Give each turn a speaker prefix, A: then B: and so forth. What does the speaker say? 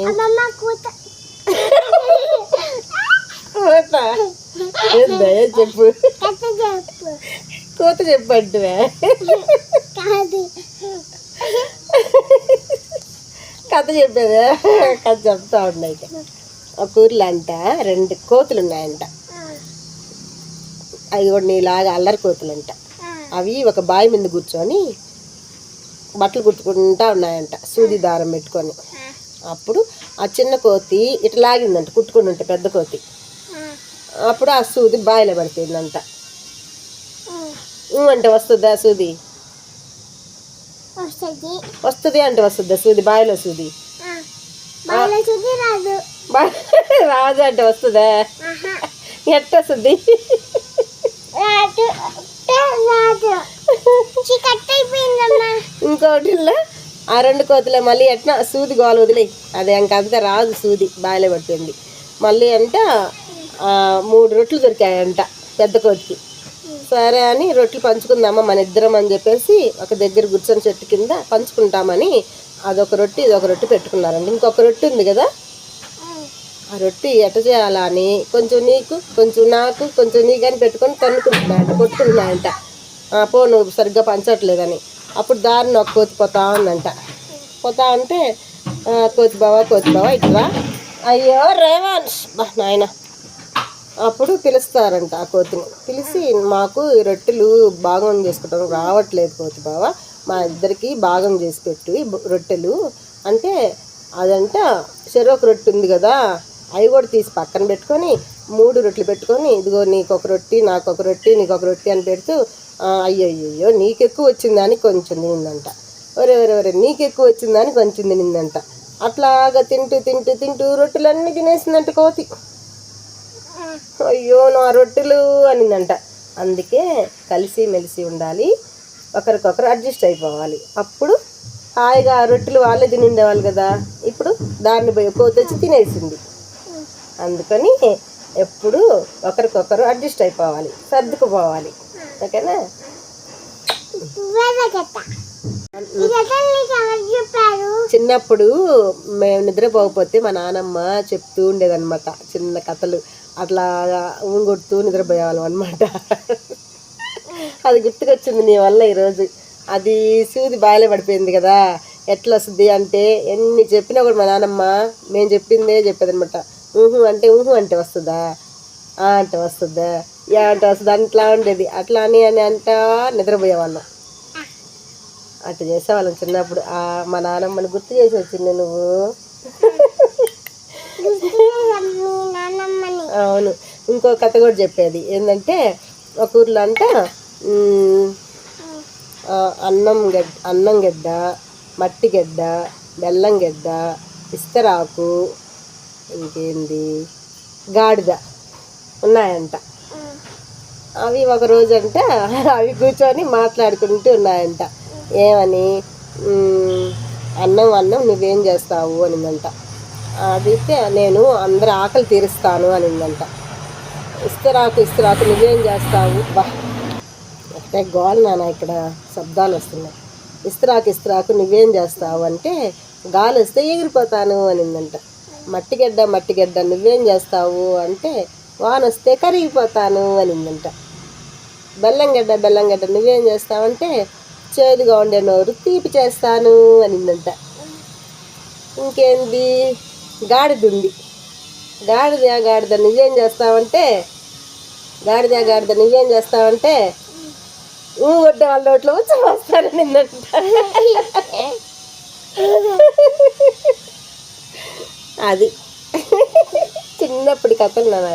A: అమ్మమ్మ కూత
B: కోత ఏందా ఏం చెప్పు కోత చెప్పంటువే కథ చెప్పేదా కథ చెప్తా ఉన్నాయి ఒక ఊర్లో అంట రెండు కోతులు ఉన్నాయంట అవి కూడా నీలాగా అల్లరి కోతులు అంట అవి ఒక బావి మీద కూర్చొని బట్టలు కుట్టుకుంటా ఉన్నాయంట సూది దారం పెట్టుకొని అప్పుడు ఆ చిన్న కోతి ఇట్లా లాగిందంట కుట్టుకుని ఉంటే పెద్ద కోతి. అప్పుడు ఆ సూది బావిలో పడిపోయిందంట. అంటే వస్తుందా సూది?
A: వస్తుంది.
B: అంటే వస్తుందా సూది? బావిలో సూది?
A: రాదు.
B: రాదు అంటే వస్తుందా. ఎట్ట వస్తుంది? ఇంకోటి ఆ రెండు కోతులే మళ్ళీ ఎట్లా? సూది గోలు వదిలే. అది ఇంకంతా రాదు సూది బావిలో పట్టింది మళ్ళీ అంట మూడు రొట్లు దొరికాయంట పెద్ద కోతికి. సరే అని రొట్లు పంచుకుందామా మన ఇద్దరం అని చెప్పేసి ఒక దగ్గర కూర్చొని చెట్టు కింద పంచుకుంటామని అదొక రొట్టి ఇదొక రొట్టి పెట్టుకున్నారండి ఇంకొక రొట్టి ఉంది కదా? ఆ రొట్టి ఎట చేయాలా అని కొంచెం నీకు కొంచెం నాకు కొంచెం నీకు అని పెట్టుకొని తన్నుకుంటున్నాయంట కొట్టుకుంటున్నాయంట. ఆ, పో నువ్వు సరిగ్గా పంచట్లేదని. అప్పుడు దారి ఒక కోతి పోతా ఉందంట. పోతా ఉంటే కోతి బావా కోతి బావా ఇట్లా అయ్యో రేవాన్స్ బా నాయన. అప్పుడు పిలుస్తారంట ఆ కోతిని. పిలిచి మాకు ఈ రొట్టెలు భాగం చేసుకుంటాం రావట్లేదు కోతి బావ. మా ఇద్దరికి భాగం చేసి పెట్టు రొట్టెలు. అంటే అదంట చెరొక రొట్టె ఉంది కదా అవి కూడా తీసి పక్కన పెట్టుకొని మూడు రొట్టెలు పెట్టుకొని ఇదిగో నీకు ఒక రొట్టి నాకు ఒక రొట్టి నీకు ఒక రొట్టి అని పెడుతూ అయ్యో అయ్యో నీకు ఎక్కువ వచ్చిందని కొంచెం తినిందంట. ఒరే ఒరే ఒరే నీకు ఎక్కువ వచ్చిందని కొంచెం తినిందంట. అట్లాగా తింటూ తింటూ తింటూ రొట్టెలన్నీ తినేసిందంట కోతి. అయ్యో నా రొట్టెలు అనిందంట. అందుకే కలిసి మెలిసి ఉండాలి ఒకరికొకరు అడ్జస్ట్ అయిపోవాలి. అప్పుడు హాయిగా ఆ రొట్టెలు వాళ్ళే తిని ఉండేవాళ్ళు కదా. ఇప్పుడు దాన్ని పోయి కోతి వచ్చి తినేసింది. అందుకని ఎప్పుడు ఒకరికొకరు అడ్జస్ట్ అయిపోవాలి సర్దుకుపోవాలి. ఓకేనా? చిన్నప్పుడు మేము నిద్రపోకపోతే మా నానమ్మ చెప్తూ ఉండేదన్నమాట చిన్న కథలు. అట్లా ఊంగొడుతూ నిద్రపోయేవాళ్ళం అనమాట అది గుర్తుకొచ్చింది నీ వల్ల ఈరోజు. అది సూది బాయిలో పడిపోయింది కదా. ఎట్లా వస్తుంది అంటే ఎన్ని చెప్పినా కూడా మా నానమ్మ మేము చెప్పిందే చెప్పేదనమాట ఊహు అంటే ఊహు అంటే వస్తుందా? ఆ అంటే వస్తుందా? యా అంటే వస్తుందా? అట్లా ఉండేది. అట్లా అని అని అంటా నిద్రపోయేవాళ్ళం. అట్లా చేసేవాళ్ళం చిన్నప్పుడు. మా నానమ్మని గుర్తు చేసి వచ్చింది నువ్వు? అవును. ఇంకో కథ కూడా చెప్పేది. ఏంటంటే ఒక ఊర్లో అంట అన్నం గడ్డ అన్నం గడ్డ మట్టి గడ్డ బెల్లం గడ్డ ఇస్తరాకు ఇంకేంది గాడిద. ఉన్నాయంట. అవి ఒక రోజు అంట అవి కూర్చొని మాట్లాడుకుంటూ ఉన్నాయంట. ఏమని? "మ్మ్, అన్నం అన్నం నువ్వేం చేస్తావు? అనిందంట. అడిగితే నేను అందరి ఆకలి తీరుస్తాను అనిందంట. ఇస్తరాకు ఇస్తరాకు నువ్వేం చేస్తావు? బా. అంటే గోల్ నాన్న ఇక్కడ శబ్దాలు వస్తున్నాయి. ఇస్తరాకు ఇస్తరాకు నువ్వేం చేస్తావు? అంటే గాలి వస్తే ఎగిరిపోతాను అనిందంట. మట్టిగడ్డ మట్టిగడ్డ నువ్వేం చేస్తావు అంటే వాన వస్తే కరిగిపోతాను అనిందంట బెల్లంగడ్డ బెల్లంగడ్డ నువ్వేం చేస్తావంటే చేదుగా ఉండే నోరు తీపి చేస్తాను అనిందంట ఇంకేంది? గాడిద ఉంది గాడిద గాడిద నువ్వేం చేస్తావంటే గాడిద గాడిద నువ్వేం చేస్తావంటే ఊ వాళ్ళ నోట్లో వచ్చి వస్తాననిందంట అది. చిన్నప్పటి కథలు నాన్న